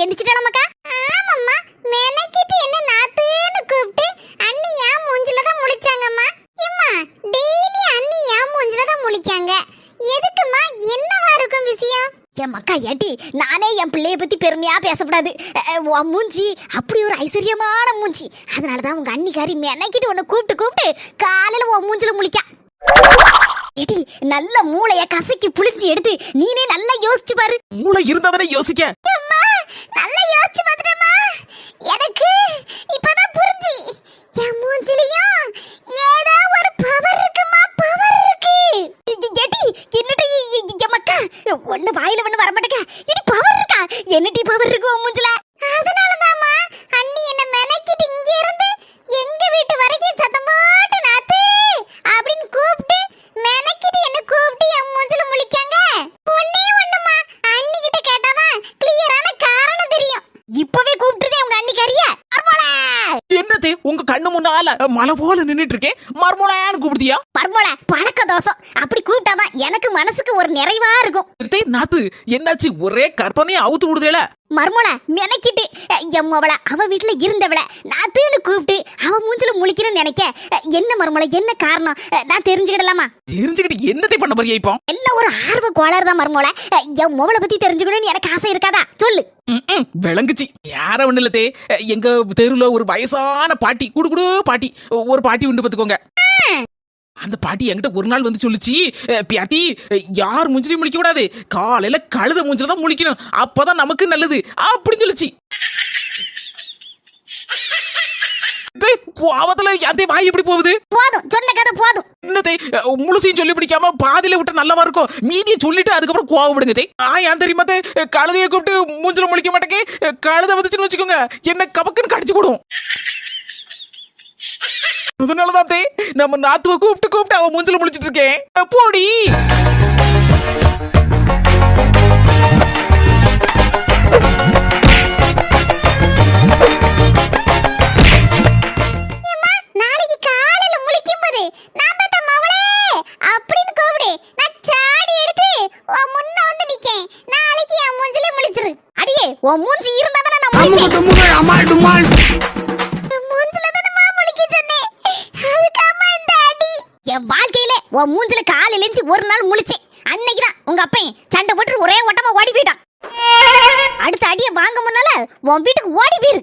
எந்திரிச்சிட்டாளமாக்கா ஆமாம்மா. மெனக்கிட்டு என்ன நாத்துன்னு கூப்பிட்டு அண்ணி ஏன் மூஞ்சில தான் முழிச்சாங்கம்மா. ஏம்மா டெய்லி அண்ணி ஏன் மூஞ்சில தான் முழிக்காங்க. எதுக்குமா என்னவா இருக்கும் விஷயம்? என் மக்கா ஏட்டி நானே என் பிள்ளைய பத்தி பெருமையா பேசக்கூடாது. உன் மூஞ்சி அப்படி ஒரு ஐஸ்வர்யமான மூஞ்சி. அதனால தான் உங்க அண்ணிக்காரி மெனக்கிட்டு உன்னை கூப்பிட்டு கூப்பிட்டு காலையில உன் மூஞ்சில முழிக்கா. ஏடி நல்ல மூளைய கசக்கி புளிஞ்சு எடுத்து நீனே நல்லா யோசிச்சு பாரு. மூளை இருந்தாதானே யோசிக்க? அம்மா நல்லா யோசிச்சு பார்த்துட்டமா எனக்கு இப்பதான் புரிஞ்சு. என் மூஞ்சிலையும் ஏதோ ஒரு பவர் இருக்குமா பவர் இருக்கு. எடி என்னடி என் மக்கா ஒண்ணு வாயில ஒண்ணு வர மாட்டேங்க இனி பவர் இருக்கா? என்னடி பவர் இருக்கு உன் மூஞ்சில அதனால தாம்மா அண்ணி என்ன மெனக்கிட்டு இங்க இருந்து எங்க வீட்டு வரைக்கும் சத்தம் போட்டு நாத்து அப்படின்னு கூப்பிட்டு மெனக்கிட்டு என்ன கூப்பிட்டு என் மூஞ்சில முழிக்காங்க ஒண்ணே ஒண்ணுமா அண்ணி கிட்ட கேட்டாதான் கிளியரான காரணம் தெரியும் இப்பவே கூப்பிட்டுதே உங்க அண்ணிக்காரிய என்னது? உங்க கண்ணு முன்னால மலை போல நின்னுட்டு இருக்கேன் மர்மோலான்னு கூப்பிடுதியா? மர்மோல பழக்க தோசம் அப்படி கூப்பிட்டாதான் எனக்கு மனசுக்கு ஒரு நிறைவா இருக்கும். நாத்து என்னாச்சு? ஒரே கற்பனையை அவுத்து விடுதேல. மர்மோல மெனக்கிட்டு எம்மவள அவ வீட்டுல இருந்தவள நாத்துன்னு கூப்பிட்டு அவ மூஞ்சில முழிக்கணும்னு நினைக்க என்ன மர்மோல என்ன காரணம்? நான் தெரிஞ்சுக்கிடலாமா? தெரிஞ்சுக்கிட்டு என்னத்தை பண்ண போறியா இப்போ? எல்லாம் ஒரு ஆர்வ கோளாறு தான் மர்மோல என் மொவளை பத்தி தெரிஞ்சுக்கணும்னு எனக்கு ஆசை இருக்காதா? சொல்லு. விளங்குச்சு. யார ஒண்ணு இல்லத்தே எங்க தெருவுல ஒரு வயசான பாட்டி குடு குடு பாட்டி ஒரு பாட்டி உண்டு பாத்துக்கோங்க. அந்த பாட்டி என்கிட்ட ஒரு நாள் வந்து சொல்லுச்சு பியாத்தி யார் மூஞ்சிலையும் முழிக்க கூடாது? காலையில கழுத மூஞ்சில தான் முழிக்கணும். அப்பதான் நமக்கு நல்லது. அப்படின்னு சொல்லுச்சு. கோவத்துல யாத்தே வாய் எப்படி போகுது? போதும். சொன்ன கதை போதும். என்னத்தை முழுசையும் சொல்லி பிடிக்காம பாதியில விட்டு நல்லவா இருக்கும்? மீதியை சொல்லிட்டு அதுக்கப்புறம் கோவப்படுங்க தே ஆ ஏன் தெரியுமா தே கழுதையை கூப்பிட்டு மூஞ்சில முழிக்க மாட்டேங்க கழுதை வந்துச்சுன்னு வச்சுக்கோங்க. என்ன கபக்குன்னு கடிச்சு போடும். அதனாலதான் நம்ம நாத்துவ கூப்பிட்டு கூப்பிட்டு அவன் மூஞ்சில முழிச்சிட்டு இருக்கேன். போடி. உன் மூஞ்சி இருந்தா தானே நான் முழிப்பேன்? மூஞ்சில தானே முழிக்க சொன்னேன். அதுக்காம இந்த அடி. என் வாழ்க்கையில உன் மூஞ்சில காலையில இருந்து ஒரு நாள் முழிச்சேன். அன்னைக்கு தான் உங்க அப்பன் சண்டை போட்டு ஒரே ஓட்டமா ஓடி போயிட்டான். அடுத்த அடியை வாங்க முன்னால உன் வீட்டுக்கு ஓடி போயிரு.